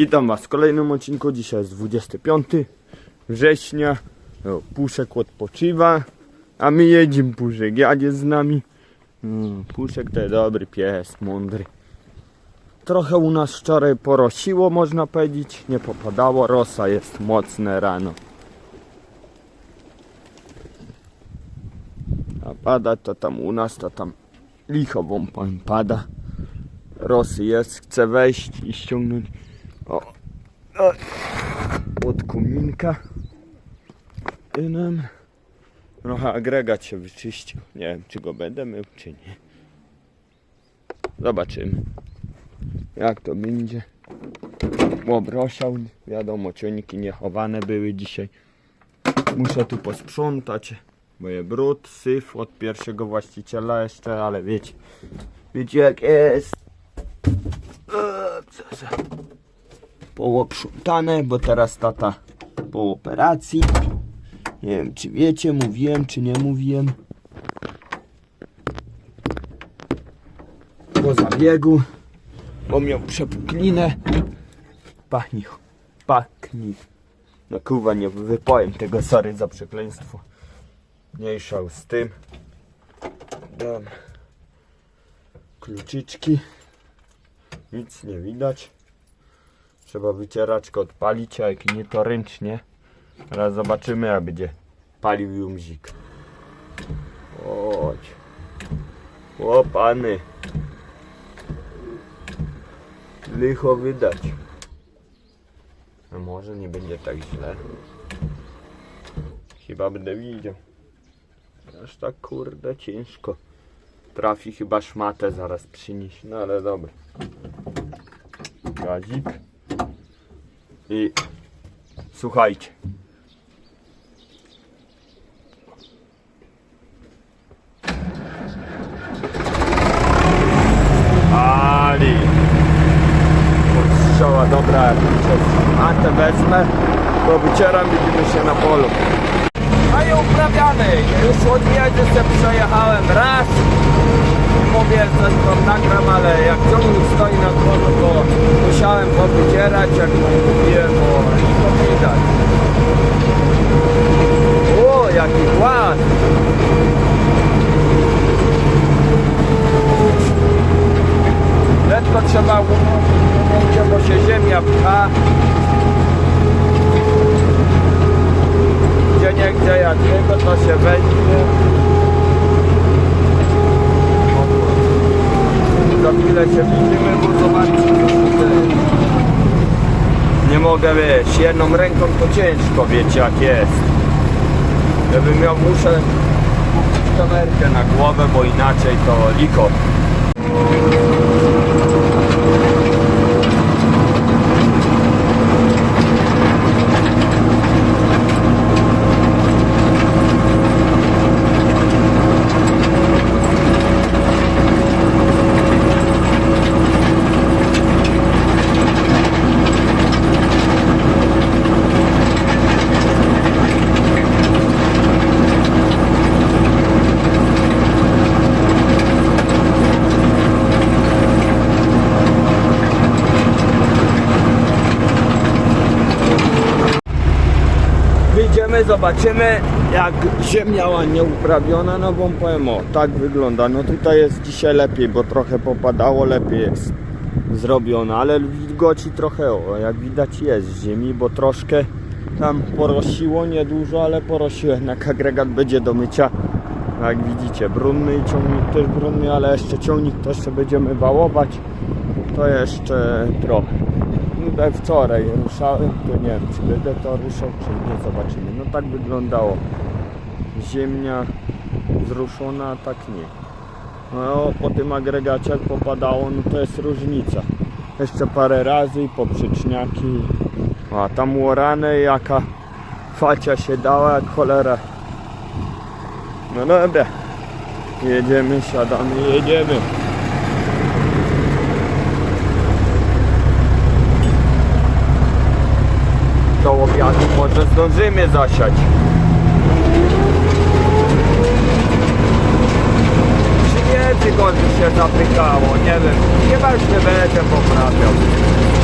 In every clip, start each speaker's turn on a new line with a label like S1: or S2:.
S1: Witam Was w kolejnym odcinku. Dzisiaj jest 25 września. O, Puszek odpoczywa, a my jedziemy Puszek. Jadzie z nami. Mm, Puszek to dobry pies, mądry. Trochę u nas wczoraj porosiło, można powiedzieć. Nie popadało. Rosa jest mocne rano. A pada to tam u nas, to tam licho wam pada. Rosy jest, chce wejść i ściągnąć o, o, od kominka. Nam trochę agregat się wyczyścił. Nie wiem, czy go będę mył, czy nie. Zobaczymy, jak to będzie. Obrosiał, wiadomo, ciągniki niechowane były dzisiaj. Muszę tu posprzątać, bo jest brud, syf od pierwszego właściciela jeszcze, ale wiecie, wiecie jak jest. Eee, co za połoprzątane, bo teraz tata po operacji. Nie wiem, czy wiecie, mówiłem, czy nie mówiłem. Po zabiegu, bo miał przepuklinę. Pachni, pachni. No kurwa, nie wypowiem tego, sorry za przekleństwo. Mniejsza z tym. Dam kluczyczki. Nic nie widać. Trzeba wycieraczkę odpalić, a jak nie to ręcznie. Teraz zobaczymy jak będzie palił jumzik. Chodź. O pany. Licho wydać. No może nie będzie tak źle. Chyba będę widział. Aż tak kurde ciężko. Trafi chyba szmatę zaraz przynieść, no ale dobra. Gazik. I słuchajcie. Ali. Podstrzała dobra, jak przez matę wezmę, to wycieram, widzimy się na polu. A i uprawiany. Już od Wiedzy se przejechałem raz. Mówię, coś wam nagram, ale jak ciągnik stoi na polu, to musiałem powycierać, jak mówiłem, bo i to widać. O, jaki głaz! Lekko trzeba umówić, bo się ziemia pcha. Gdzie nie gdzie jakiego, to się będzie. Za chwilę się widzimy, bo zobaczymy. Nie mogę, wiesz, jedną ręką to ciężko, wiecie jak jest. Gdybym miał, muszę kupić kamerkę na głowę, bo inaczej to liko. Zobaczymy jak ziemia ładnie uprawiona, no bo powiem o, tak wygląda. No tutaj jest dzisiaj lepiej, bo trochę popadało, lepiej jest zrobiona, ale wilgoci trochę, o, jak widać jest z ziemi, bo troszkę tam porosiło, niedużo, ale porosiło, jednak agregat będzie do mycia. Jak widzicie, brunny i ciągnik też brunny, ale jeszcze ciągnik to jeszcze będziemy wałować, to jeszcze trochę. Tutaj wczoraj ruszałem, to nie wiem, czy będę to ruszał, czy nie, zobaczymy. No tak wyglądało. Ziemia zruszona, a tak nie. No po tym agregacie jak popadało, no to jest różnica. Jeszcze parę razy i poprzeczniaki. A tam łorane jaka facia się dała jak cholera. No dobra. Jedziemy, siadamy, jedziemy. do obiadu może zdążymy zasiać. Czy nie, czy go się zapykało, nie wiem. Chyba już nie będę poprawiał.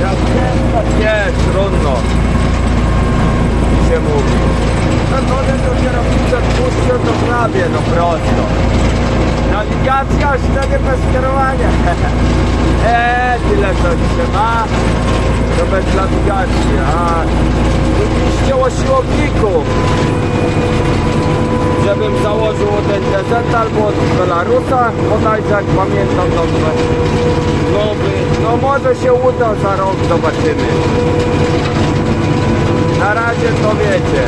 S1: Jak jest, jest, trudno. Się mówi. No to to kierownicę wpuszczę, to prawie, no prosto. Nawigacja, wtedy bez sterowania. Eee, tyle to się ma. To bez nawigacji, a oczywiście o siłowniku. Żebym założył ten DZ albo od Belarusa, bodajże jak pamiętam dobrze. Nowy, no może się uda za rok, zobaczymy. Na razie to wiecie.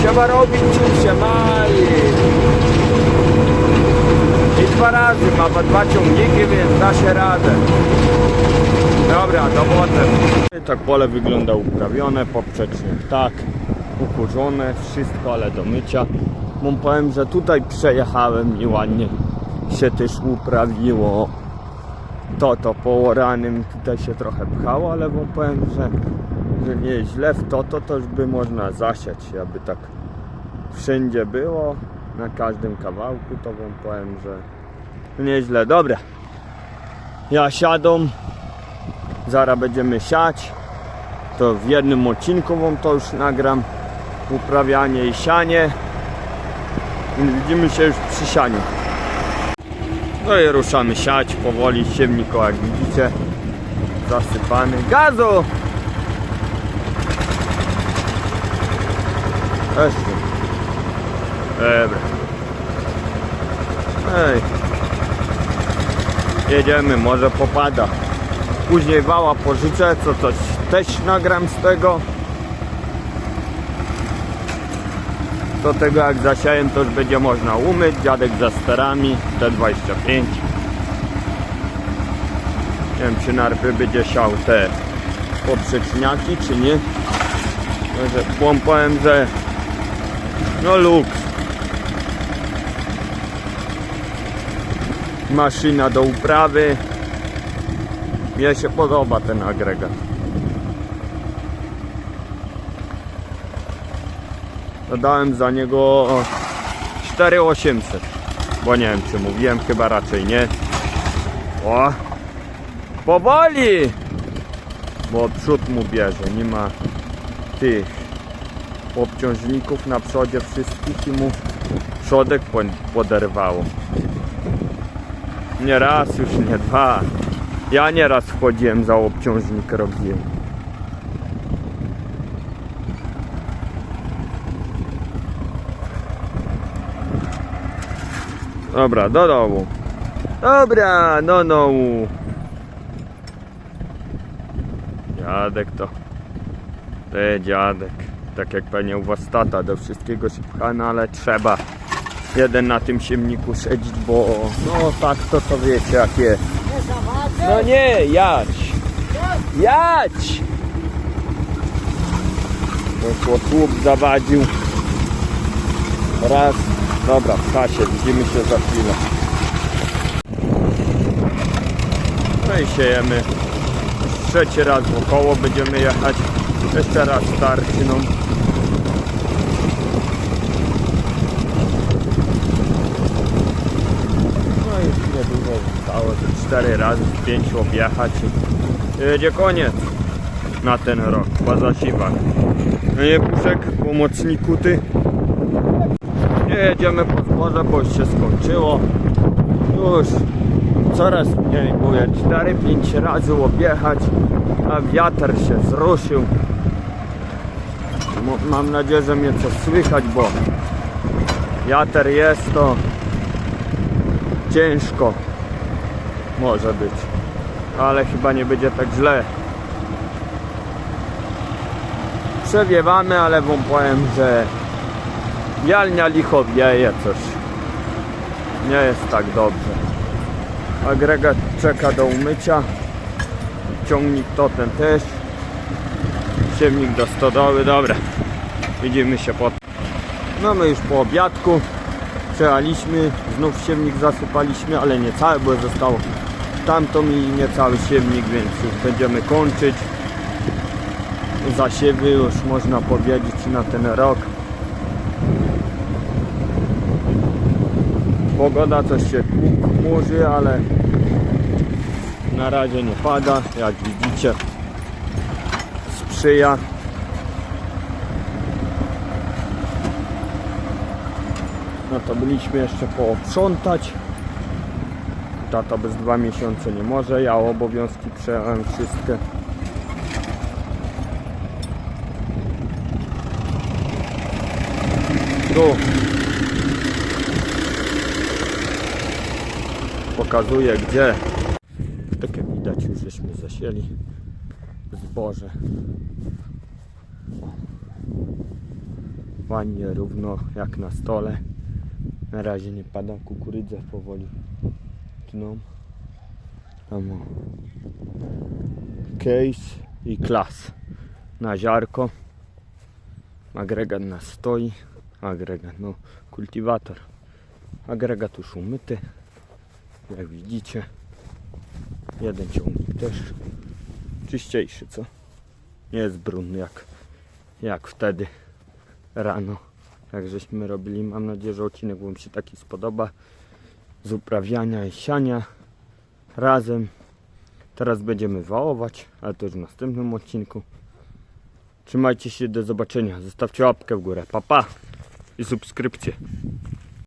S1: Trzeba robić czym się ma i... Dwa razy ma dwa ciągniki, więc da się radę. Dobra, dowodem. Tak pole wygląda uprawione, poprzecznik tak, ukurzone, wszystko, ale do mycia. Wam powiem, że tutaj przejechałem i ładnie się też uprawiło. To, to po ranym tutaj się trochę pchało, ale wam powiem, że, że nie źle w to, to też by można zasiać, aby tak wszędzie było, na każdym kawałku, to wam powiem, że nieźle. Dobra, ja siadą, zaraz będziemy siać, to w jednym odcinku wam to już nagram, uprawianie i sianie. Widzimy się już przy sianiu. No i ruszamy siać powoli, siewnik, o, jak widzicie, zasypany. Gazu! Jeszcze. Dobra. Ej. Jedziemy, może popada. Później wała pożyczę, co coś też nagram z tego. Do tego jak zasiałem to już będzie można umyć. Dziadek za sterami, T25. Nie wiem czy najpierw będzie siał te poprzeczniaki czy nie. Może powiem, że no luks. Maszyna do uprawy. Mnie się podoba ten agregat. Dodałem za niego 4800. Bo nie wiem czy mówiłem, chyba raczej nie. O! Powoli! Bo przód mu bierze, nie ma tych obciążników na przodzie wszystkich i mu przodek po- poderwało. Nie raz, już nie dwa. Ja nieraz wchodziłem za obciążnik robiłem. Dobra, do domu. Dobra, do domu. Dziadek to. Ty dziadek. Tak jak pewnie u was tata do wszystkiego się pcha, no ale trzeba jeden na tym siemniku siedzieć, bo no tak to to wiecie jak jest. No nie, jać. Jać! Poszło tłup zawadził. Raz. Dobra, w kasie, widzimy się za chwilę. No i siejemy. Trzeci raz wokoło będziemy jechać. Jeszcze raz starczy. No 4 razy, 5 objachacie. Jedzie koniec na ten rok, po zasiwach. Nie puszek, pomocniku ty. Nie jedziemy po zboże, bo już się skończyło. Już coraz mniej buje, 4-5 razy objechać, a wiatr się zruszył. Mam nadzieję, że mnie coś słychać, bo wiatr jest to ciężko może być, ale chyba nie będzie tak źle. Przewiewamy, ale wam powiem, że jalnia licho wieje coś. Nie jest tak dobrze. Agregat czeka do umycia. Ciągnik to ten też. Siewnik do stodoły, dobra. Widzimy się potem. No my już po obiadku przejechaliśmy, znów siewnik zasypaliśmy, ale nie cały, bo zostało tamto mi niecały siewnik, więc już będziemy kończyć. Zasiewy już można powiedzieć na ten rok. Pogoda coś się chmurzy, ale Na razie nie pada, jak widzicie. Sprzyja. No to byliśmy jeszcze pooprzątać. Tata bez dwa miesiące nie może, ja obowiązki przejąłem wszystkie. Tu pokazuję gdzie. Tak jak widać już żeśmy zasieli zboże. Ładnie równo jak na stole. Na razie nie pada kukurydza powoli tną. Tam o. Case i klas na ziarko. Agregat nas stoi. Agregat, no kultywator. Agregat już umyty. Jak widzicie. Jeden ciągnik też czyściejszy, co? Nie jest brudny jak, jak wtedy rano. Jak żeśmy robili. Mam nadzieję, że odcinek Wam się taki spodoba. Z uprawiania i siania razem. Teraz będziemy wałować, ale to już w następnym odcinku. Trzymajcie się, do zobaczenia. Zostawcie łapkę w górę. Pa, pa. I subskrypcję.